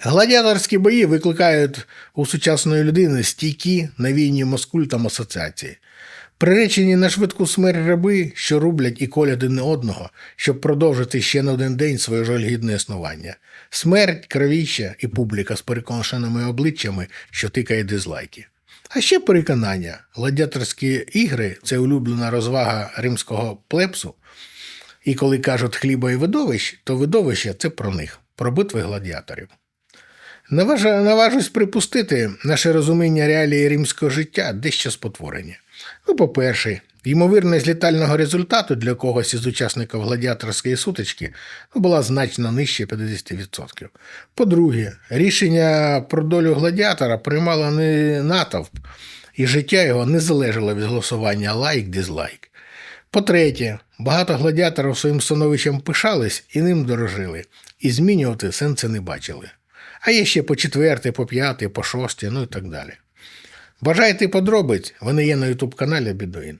Гладіаторські бої викликають у сучасної людини стійкі навійні москультам асоціації. Приречені на швидку смерть раби, що рублять і колять один одного, щоб продовжити ще на один день своє жальгідне існування. Смерть, кровіща і публіка з переконаними обличчями, що тикає дизлайки. А ще переконання: гладіаторські ігри це улюблена розвага римського плепсу. І коли кажуть хліба і видовищ, то видовище це про них, про битви гладіаторів. Наважусь припустити, наше розуміння реалії римського життя дещо спотворені. Ну, по-перше, ймовірність літального результату для когось із учасників гладіаторської сутички ну, була значно нижче 50%. По-друге, рішення про долю гладіатора приймало не натовп, і життя його не залежало від голосування лайк-дизлайк. По-третє, багато гладіаторів своїм становищем пишались і ним дорожили, і змінювати сенсу не бачили. А є ще по четверте, по п'яте, по шосте, ну і так далі. Бажаєте подробиць? Вони є на ютуб каналі Бідуїн.